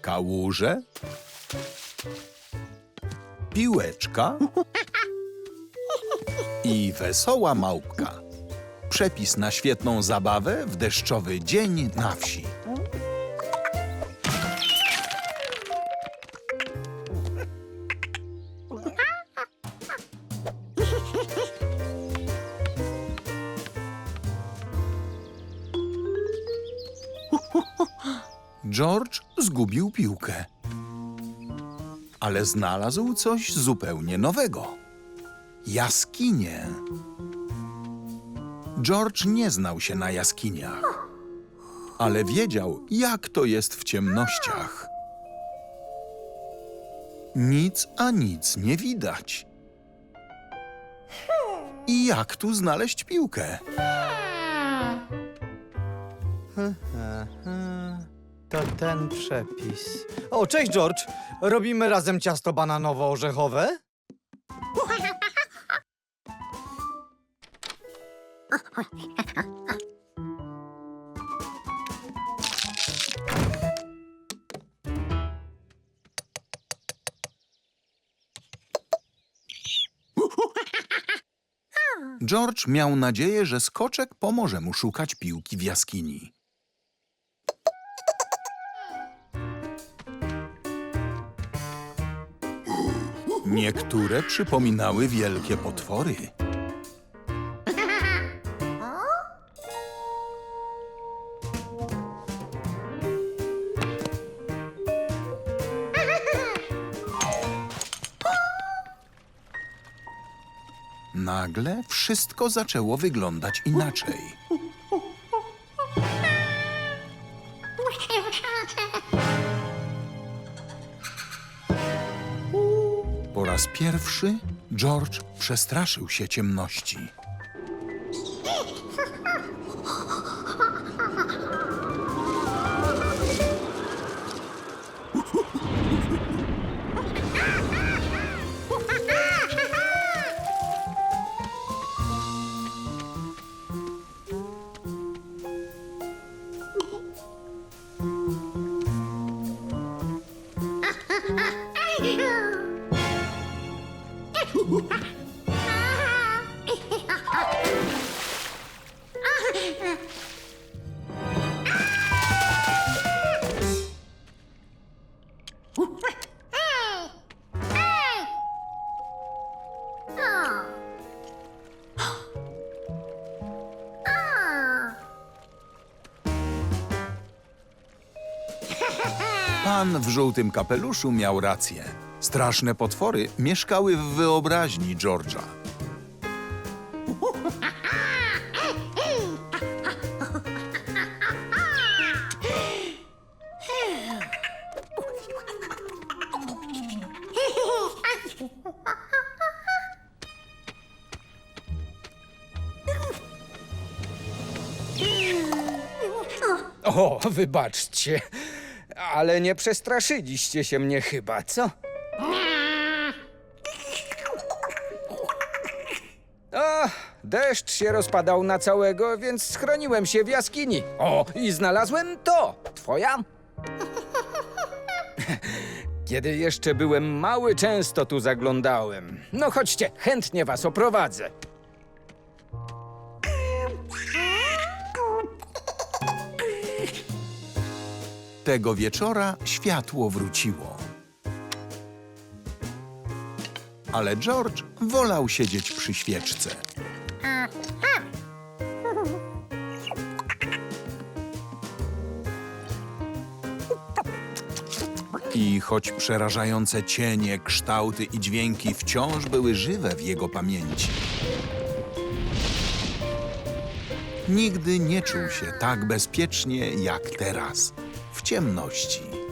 kałuże, piłeczka i wesoła małpka. Przepis na świetną zabawę w deszczowy dzień na wsi. George zgubił piłkę. Ale znalazł coś zupełnie nowego. Jaskinię. George nie znał się na jaskiniach, ale wiedział, jak to jest w ciemnościach. Nic a nic nie widać. I jak tu znaleźć piłkę? To ten przepis. O, cześć George! Robimy razem ciasto bananowo-orzechowe? George miał nadzieję, że skoczek pomoże mu szukać piłki w jaskini. Niektóre przypominały wielkie potwory. Nagle wszystko zaczęło wyglądać inaczej. Po raz pierwszy George przestraszył się ciemności. Pan w żółtym kapeluszu miał rację. Straszne potwory mieszkały w wyobraźni George'a. O, wybaczcie, ale nie przestraszyliście się mnie chyba, co? O, deszcz się rozpadał na całego, więc schroniłem się w jaskini. O, i znalazłem to. Twoja? Kiedy jeszcze byłem mały, często tu zaglądałem. No chodźcie, chętnie was oprowadzę. Tego wieczora światło wróciło. Ale George wolał siedzieć przy świeczce. I choć przerażające cienie, kształty i dźwięki wciąż były żywe w jego pamięci, nigdy nie czuł się tak bezpiecznie jak teraz, w ciemności.